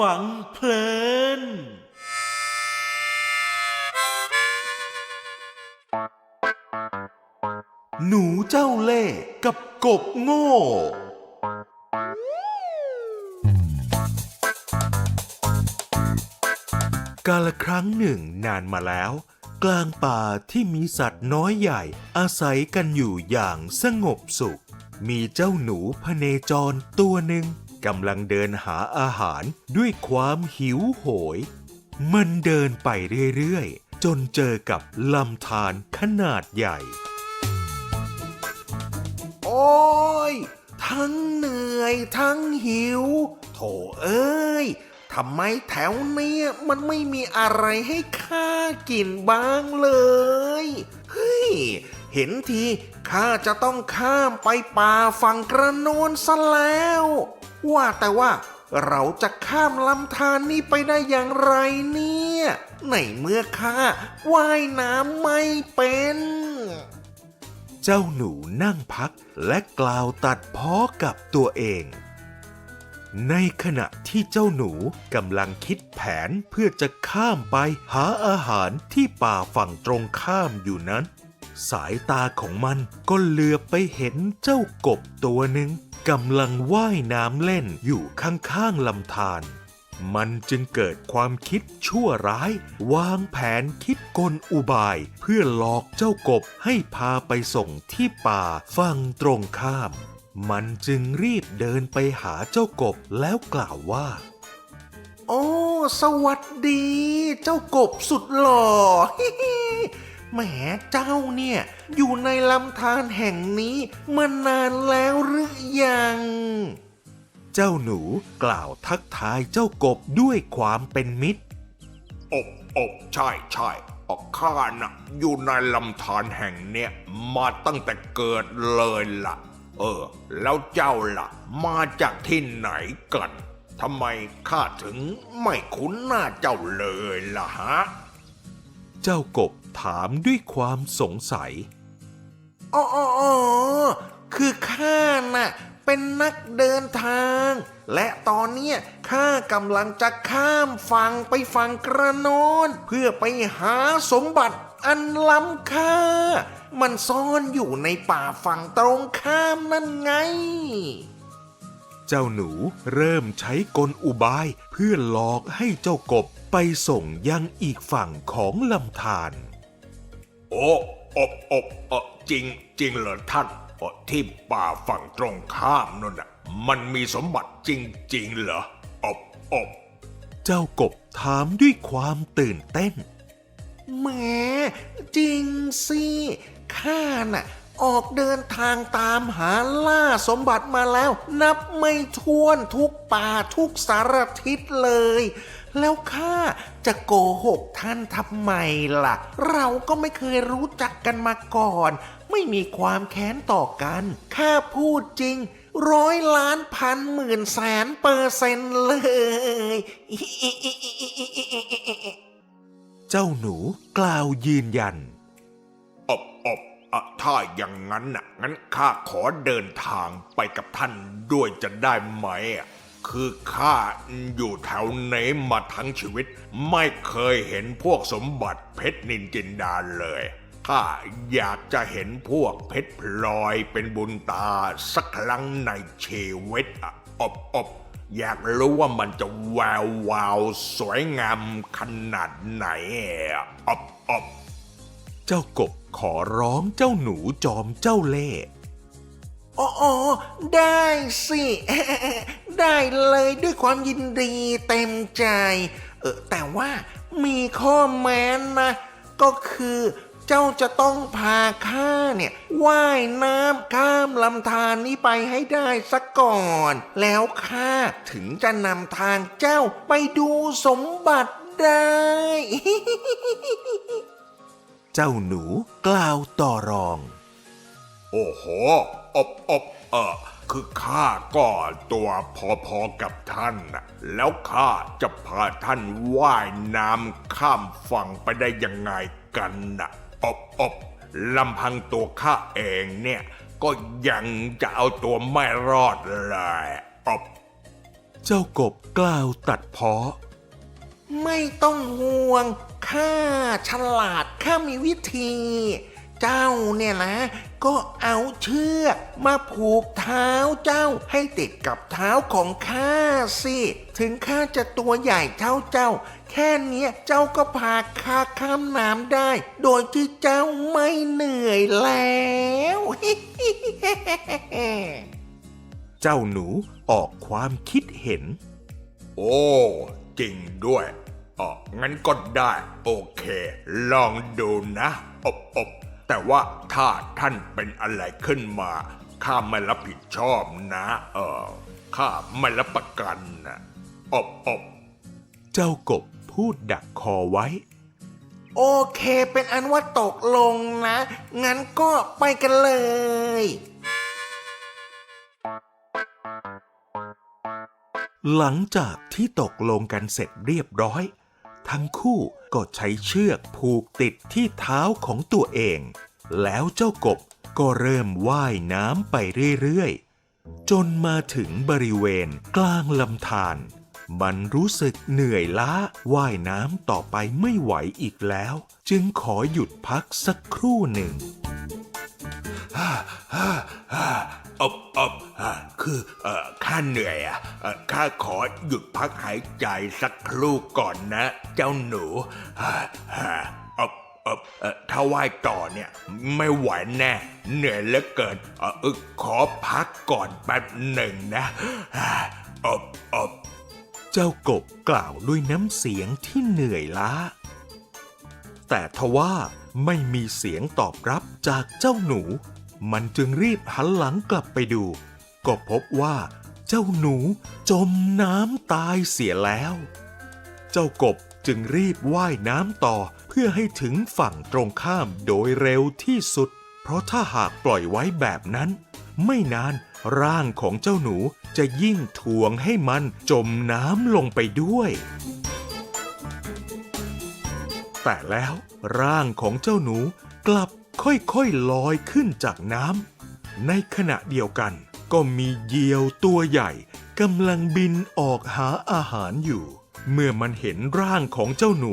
ฟังเพลิน หนูเจ้าเล่ห์กับกบโง่ กาลครั้งหนึ่งนานมาแล้ว กลางป่าที่มีสัตว์น้อยใหญ่ อาศัยกันอยู่อย่างสงบสุข มีเจ้าหนูพเนจรตัวหนึ่งกำลังเดินหาอาหารด้วยความหิวโหย มันเดินไปเรื่อยๆ จนเจอกับลำธารขนาดใหญ่ โอ้ย ทั้งเหนื่อยทั้งหิว โถเอ้ย ทำไมแถวเนี้ยมันไม่มีอะไรให้ข้ากินบ้างเลย เฮ้ย เห็นทีข้าจะต้องข้ามไปป่าฝั่งกระโนนซะแล้ว ว่าแต่ว่าเราจะข้ามลำธารนี้ไปได้อย่างไรเนี่ยในเมื่อข้าว่ายน้ำไม่เป็น เจ้าหนูนั่งพักและกล่าวตัดพ้อกับตัวเอง ในขณะที่เจ้าหนูกำลังคิดแผนเพื่อจะข้ามไปหาอาหารที่ป่าฝั่งตรงข้ามอยู่นั้น สายตาของมันก็เหลือบไปเห็นเจ้ากบตัวหนึ่งกำลังว่ายน้ำเล่นอยู่ข้างๆลำธารมันจึงเกิดความคิดชั่วร้าย วางแผนคิดกลอุบาย เพื่อหลอกเจ้ากบให้พาไปส่งที่ป่าฝั่งตรงข้าม มันจึงรีบเดินไปหาเจ้ากบแล้วกล่าวว่า โอ้ สวัสดี เจ้ากบสุดหล่อแหมเจ้าเนี่ย อยู่ในลำธารแห่งนี้มานานแล้วหรือยัง เจ้าหนูกล่าวทักทายเจ้ากบด้วยความเป็นมิตร อบอบใช่ใช่อข้าน่ะอยู่ในลำธารแห่งเนี้ยมาตั้งแต่เกิดเลยล่ะ เออ แล้วเจ้าล่ะ มาจากที่ไหนกันทำไมข้าถึงไม่คุ้นหน้าเจ้าเลยล่ะฮะ เจ้ากบถามด้วยความสงสัยอ๋ออ๋ออ๋อคือข้าน่ะเป็นนักเดินทาง และตอนเนี้ยข้ากำลังจะข้ามฝั่งไปฝั่งกระโนนเพื่อไปหาสมบัติ อันล้ำค่า มันซ่อนอยู่ในป่าฝั่งตรงข้ามนั่นไง เจ้าหนูเริ่มใช้กลอุบายเพื่อหลอกให้เจ้ากบไปส่งยังอีกฝั่งของลำธาร โอ้อบอบเออจริงจริงเหรอท่านเออที่ป่าฝั่งตรงข้ามนั่นน่ะมันมีสมบัติจริง ๆ เหรออบอบเจ้ากบถามด้วยความตื่นเต้น แหมจริงสิข้าน่ะ ออกเดินทางตามหาล่าสมบัติมาแล้ว นับไม่ถ้วนทุกป่าทุกสารทิศเลย แล้วข้าจะโกหกท่านทำไมล่ะ เราก็ไม่เคยรู้จักกันมาก่อน ไม่มีความแค้นต่อกันข้าพูดจริงร้อยล้านพันหมื่นแสนเปอร์เซ็นต์เลย เจ้าหนูกล่าวยืนยัน อบอบอะถ้าอย่างนั้นน่ะงั้นข้าขอเดินทางไปกับท่านด้วยจะได้ไหมอะคือข้าอยู่แถวไหนมาทั้งชีวิต ไม่เคยเห็นพวกสมบัติเพชรนินจินดาเลยข้าอยากจะเห็นพวกเพชรพลอยเป็นบุญตาสักครั้งในชีวิตอะอบอบ อยากรู้ว่ามันจะแวววาวสวยงามขนาดไหนอบอบเจ้ากบขอร้องเจ้าหนูจอมเจ้าเล่ห์อ๋อออได้สิ ได้เลยด้วยความยินดีเต็มใจ เออแต่ว่ามีข้อแม้นะ ก็คือ เจ้าจะต้องพาข้าเนี่ยว่ายน้ำข้ามลำธารนี้ไปให้ได้สักก่อน แล้วข้าถึงจะนำทางเจ้าไปดูสมบัติได้ เจ้าหนูกล่าวต่อรอง โอ้โห อบอบเออคือข้าก็ตัวพอๆกับท่านน่ะแล้วข้าจะพาท่านว่ายน้ำข้ามฝั่งไปได้ยังไงกันน่ะ อบอบลำพังตัวข้าเองเนี่ย ก็ยังจะเอาตัวไม่รอดเลยอบเจ้ากบกล่าวตัดเพาะ ไม่ต้องห่วง ข้าฉลาด ข้ามีวิธี เจ้าเนี่ยนะ ก็เอาเชือกมาผูกเท้าเจ้าให้ติดกับเท้าของข้าสิ ถึงข้าจะตัวใหญ่เท่าเจ้า แค่นี้เจ้าก็พาข้าข้ามน้ำได้ โดยที่เจ้าไม่เหนื่อยแล้วเจ้าหนูออกความคิดเห็น โอ้ จริงด้วยอ๋องั้นก็ได้ โอเค ลองดูนะ อบอบ แต่ว่าถ้าท่านเป็นอะไรขึ้นมา ข้าไม่รับผิดชอบนะ เออข้าไม่รับประกันนะอบอบเจ้ากบพูดดักคอไว้ โอเคเป็นอันว่าตกลงนะ งั้นก็ไปกันเลย หลังจากที่ตกลงกันเสร็จเรียบร้อย ทั้งคู่ก็ใช้เชือกผูกติดที่เท้าของตัวเอง แล้วเจ้ากบก็เริ่มว่ายน้ำไปเรื่อยๆ จนมาถึงบริเวณกลางลำธารมันรู้สึกเหนื่อยล้าว่ายน้ำต่อไปไม่ไหวอีกแล้ว จึงขอหยุดพักสักครู่หนึ่ง อบอ่าคือเออข้าเหนื่อยอะข้าขอหยุดพักหายใจสักครู่ก่อนนะ เจ้าหนูอบอบถ้าว่ายต่อเนี่ยไม่ไหวแน่ เหนื่อยเหลือเกินเออขอพักก่อนแป๊บหนึ่งนะอบอบเจ้ากบกล่าวด้วยน้ำเสียงที่เหนื่อยล้า แต่ทว่าไม่มีเสียงตอบรับจากเจ้าหนู มันจึงรีบหันหลังกลับไปดู ก็พบว่า เจ้าหนูจมน้ำตายเสียแล้ว เจ้ากบจึงรีบว่ายน้ำต่อเพื่อให้ถึงฝั่งตรงข้ามโดยเร็วที่สุด เพราะถ้าหากปล่อยไว้แบบนั้น ไม่นานร่างของเจ้าหนูจะยิ่งถ่วงให้มันจมน้ำลงไปด้วย แต่แล้วร่างของเจ้าหนูกลับ ค่อยๆลอยขึ้นจากน้ำ ในขณะเดียวกันก็มีเหยี่ยวตัวใหญ่กำลังบินออกหาอาหารอยู่ เมื่อมันเห็นร่างของเจ้าหนู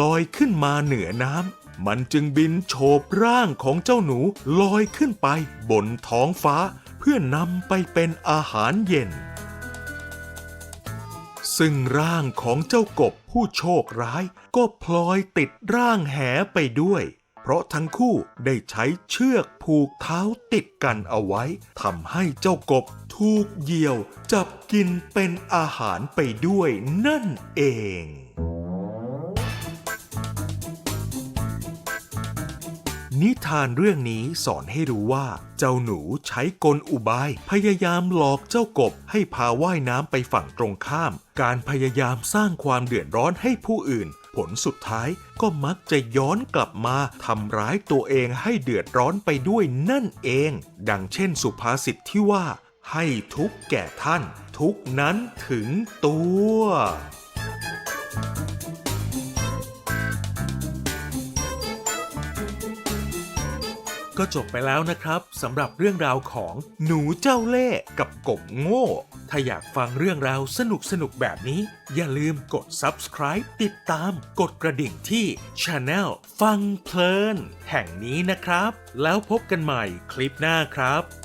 ลอยขึ้นมาเหนือน้ำ มันจึงบินโฉบร่างของเจ้าหนูลอยขึ้นไปบนท้องฟ้า เพื่อนำไปเป็นอาหารเย็น ซึ่งร่างของเจ้ากบผู้โชคร้าย ก็พลอยติดร่างแหไปด้วย เพราะทั้งคู่ได้ใช้เชือกผูกเท้าติดกันเอาไว้ทำให้เจ้ากบถูกเหยี่ยวจับกินเป็นอาหารไปด้วยนั่นเองนิทานเรื่องนี้สอนให้รู้ว่า เจ้าหนูใช้กลอุบาย พยายามหลอกเจ้ากบให้พาว่ายน้ำไปฝั่งตรงข้าม การพยายามสร้างความเดือดร้อนให้ผู้อื่น ผลสุดท้ายก็มักจะย้อนกลับมาทำร้ายตัวเองให้เดือดร้อนไปด้วยนั่นเอง ดังเช่นสุภาษิตที่ว่า ให้ทุกแก่ท่าน ทุกนั้นถึงตัว ก็จบไปแล้วนะครับสำหรับเรื่องราวของหนูเจ้าเล่ห์กับกบโง่ ถ้าอยากฟังเรื่องราวสนุกสนุกแบบนี้ อย่าลืมกด subscribe ติดตาม กดกระดิ่งที่ Channel ฟังเพลิน แห่งนี้นะครับ แล้วพบกันใหม่คลิปหน้าครับ